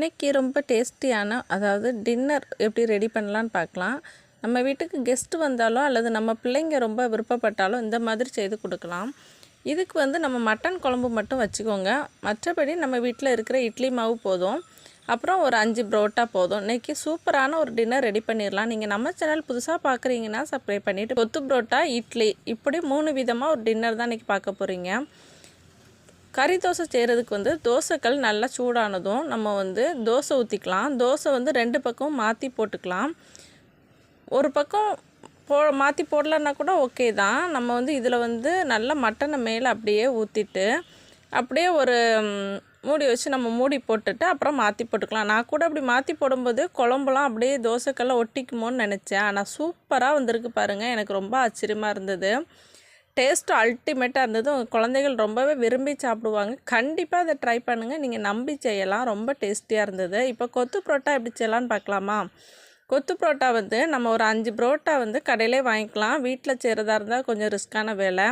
இன்றைக்கி ரொம்ப டேஸ்டியான அதாவது டின்னர் எப்படி ரெடி பண்ணலான்னு பார்க்கலாம். நம்ம வீட்டுக்கு கெஸ்ட்டு வந்தாலும் அல்லது நம்ம பிள்ளைங்க ரொம்ப விருப்பப்பட்டாலும் இந்த மாதிரி செய்து கொடுக்கலாம். இதுக்கு வந்து நம்ம மட்டன் குழம்பு மட்டும் வச்சுக்கோங்க. மற்றபடி நம்ம வீட்டில் இருக்கிற இட்லி மாவு போதும். அப்புறம் ஒரு அஞ்சு புரோட்டா போதும். இன்றைக்கி சூப்பரான ஒரு டின்னர் ரெடி பண்ணிடலாம். நீங்கள் நம்ம சேனல் புதுசாக பார்க்குறீங்கன்னா சப்ஸ்கிரைப் பண்ணிவிட்டு கொத்து புரோட்டா இட்லி இப்படி மூணு விதமாக ஒரு டின்னர் தான் இன்றைக்கி பார்க்க போகிறீங்க கறி தோசை செய்கிறதுக்கு வந்து தோசைக்கல் நல்லா சூடானதும் நம்ம வந்து தோசை ஊற்றிக்கலாம் தோசை வந்து ரெண்டு பக்கம் மாற்றி போட்டுக்கலாம். ஒரு பக்கம் போ மாற்றி போடலன்னா கூட ஓகே தான். நம்ம வந்து இதில் வந்து நல்லா மட்டனை மேலே அப்படியே ஊற்றிட்டு அப்படியே ஒரு மூடி வச்சு நம்ம மூடி போட்டுட்டு அப்புறம் மாற்றி போட்டுக்கலாம். நான் கூட அப்படி மாற்றி போடும்போது குழம்புலாம் அப்படியே தோசைக்கல்ல ஒட்டிக்குமோன்னு நினச்சேன். ஆனால் சூப்பராக வந்திருக்கு பாருங்கள் எனக்கு ரொம்ப ஆச்சரியமாக இருந்தது. டேஸ்ட்டு அல்டிமேட்டாக இருந்தது குழந்தைகள் ரொம்பவே விரும்பி சாப்பிடுவாங்க. கண்டிப்பாக அதை ட்ரை பண்ணுங்கள் நீங்கள் நம்பி செய்யலாம். ரொம்ப டேஸ்டியாக இருந்தது. இப்போ கொத்து புரோட்டா எப்படி செய்யலான்னு பார்க்கலாமா? கொத்து புரோட்டா வந்து நம்ம ஒரு அஞ்சு புரோட்டா வந்து கடையிலே வாங்கிக்கலாம். வீட்டில் செய்கிறதா இருந்தால் கொஞ்சம் ரிஸ்க்கான வேலை.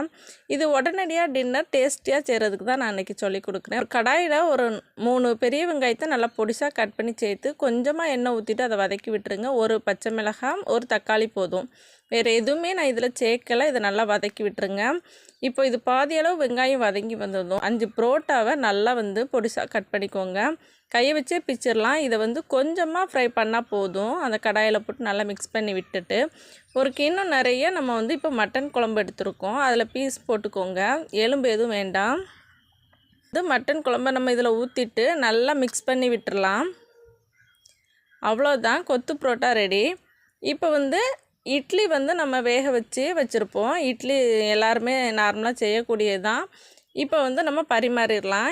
இது உடனடியாக டின்னர் டேஸ்டியாக செய்கிறதுக்கு தான் நான் இன்றைக்கி சொல்லி கொடுக்குறேன். கடாயில் ஒரு மூணு பெரிய வெங்காயத்தை நல்லா பொடிசாக கட் பண்ணி சேர்த்து கொஞ்சமாக எண்ணெய் ஊற்றிட்டு அதை வதக்கி விட்டுருங்க. ஒரு பச்சை மிளகாய் ஒரு தக்காளி போதும். வேறு எதுவுமே நான் இதில் சேர்க்கலை. இதை நல்லா வதக்கி விட்டுருங்க. இப்போ இது பாதி அளவு வெங்காயம் வதங்கி வந்ததும் அஞ்சு புரோட்டாவை நல்லா வந்து பொடிசாக கட் பண்ணிக்கோங்க. கையை வச்சே பிச்சிடலாம் இதை வந்து கொஞ்சமாக ஃப்ரை பண்ணால் போதும். அந்த கடாயில் போட்டு நல்லா மிக்ஸ் பண்ணி விட்டுட்டு. ஒரு கிண்ணம் நிறைய நம்ம வந்து இப்போ மட்டன் குழம்பு எடுத்துருக்கோம். அதில் பீஸ் போட்டுக்கோங்க. எலும்பு எதுவும் வேண்டாம். இது மட்டன் குழம்பை நம்ம இதில் ஊற்றிட்டு நல்லா மிக்ஸ் பண்ணி விட்டுடலாம் அவ்வளோதான் கொத்து புரோட்டா ரெடி இப்போ வந்து இட்லி வந்து நம்ம வேக வச்சு வச்சுருப்போம். இட்லி எல்லாருமே நார்மலாக செய்யக்கூடியது தான் இப்போ வந்து நம்ம பரிமாறிடலாம்.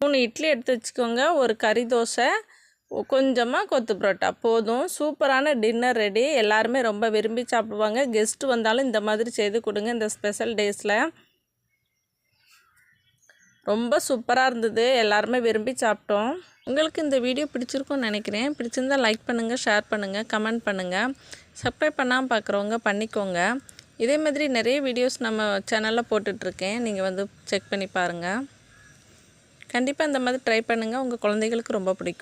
மூணு இட்லி எடுத்து வச்சுக்கோங்க. ஒரு கறி தோசை கொஞ்சமாக கொத்து புரோட்டா. போதும். சூப்பரான டின்னர் ரெடி எல்லாருமே ரொம்ப விரும்பி சாப்பிடுவாங்க. கெஸ்ட்டு வந்தாலும் இந்த மாதிரி செய்து கொடுங்க இந்த ஸ்பெஷல் டேஸில் ரொம்ப சூப்பராக இருந்தது. எல்லாருமே விரும்பி சாப்பிட்டோம். உங்களுக்கு இந்த வீடியோ பிடிச்சிருக்கும்னு நினைக்கிறேன். பிடிச்சிருந்தா லைக் பண்ணுங்கள் ஷேர் பண்ணுங்கள் கமெண்ட் பண்ணுங்கள் சப்ஸ்கிரைப் பண்ணாமல் பார்க்குறவங்க பண்ணிக்கோங்க. இதே மாதிரி நிறைய வீடியோஸ் நம்ம சேனலில் போட்டுட்ருக்கேன். நீங்கள் வந்து செக் பண்ணி பாருங்கள் கண்டிப்பாக இந்த மாதிரி ட்ரை பண்ணுங்கள் உங்கள் குழந்தைகளுக்கு ரொம்ப பிடிக்கும்.